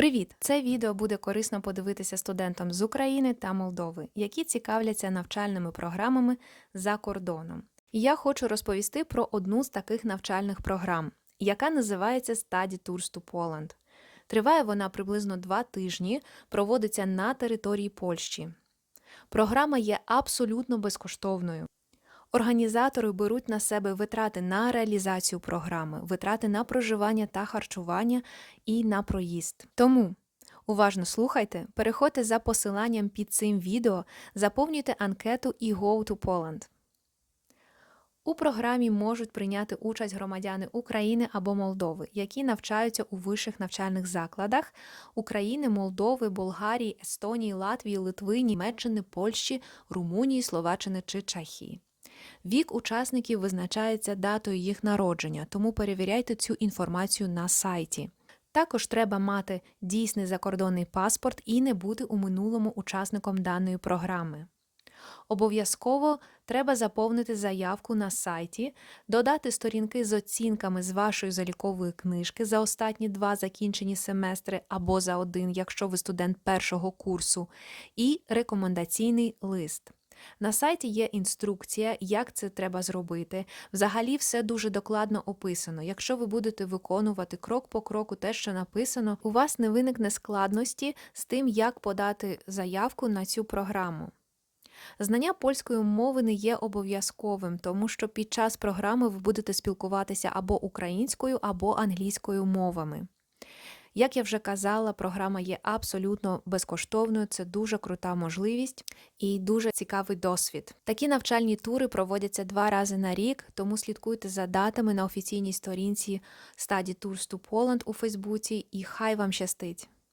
Привіт! Це відео буде корисно подивитися студентам з України та Молдови, які цікавляться навчальними програмами за кордоном. І я хочу розповісти про одну з таких навчальних програм, яка називається Study Tours to Poland. Триває вона приблизно два тижні, проводиться на території Польщі. Програма є абсолютно безкоштовною. Організатори беруть на себе витрати на реалізацію програми, витрати на проживання та харчування і на проїзд. Тому уважно слухайте, переходьте за посиланням під цим відео, заповнюйте анкету і Go to Poland. У програмі можуть прийняти участь громадяни України або Молдови, які навчаються у вищих навчальних закладах України, Молдови, Болгарії, Естонії, Латвії, Литви, Німеччини, Польщі, Румунії, Словаччини чи Чехії. Вік учасників визначається датою їх народження, тому перевіряйте цю інформацію на сайті. Також треба мати дійсний закордонний паспорт і не бути у минулому учасником даної програми. Обов'язково треба заповнити заявку на сайті, додати сторінки з оцінками з вашої залікової книжки за останні два закінчені семестри або за один, якщо ви студент першого курсу, і рекомендаційний лист. На сайті є інструкція, як це треба зробити. Взагалі, все дуже докладно описано. Якщо ви будете виконувати крок по кроку те, що написано, у вас не виникне складності з тим, як подати заявку на цю програму. Знання польської мови не є обов'язковим, тому що під час програми ви будете спілкуватися або українською, або англійською мовами. Як я вже казала, програма є абсолютно безкоштовною. Це дуже крута можливість і дуже цікавий досвід. Такі навчальні тури проводяться два рази на рік, тому слідкуйте за датами на офіційній сторінці Study Tours to Poland у Фейсбуці, і хай вам щастить!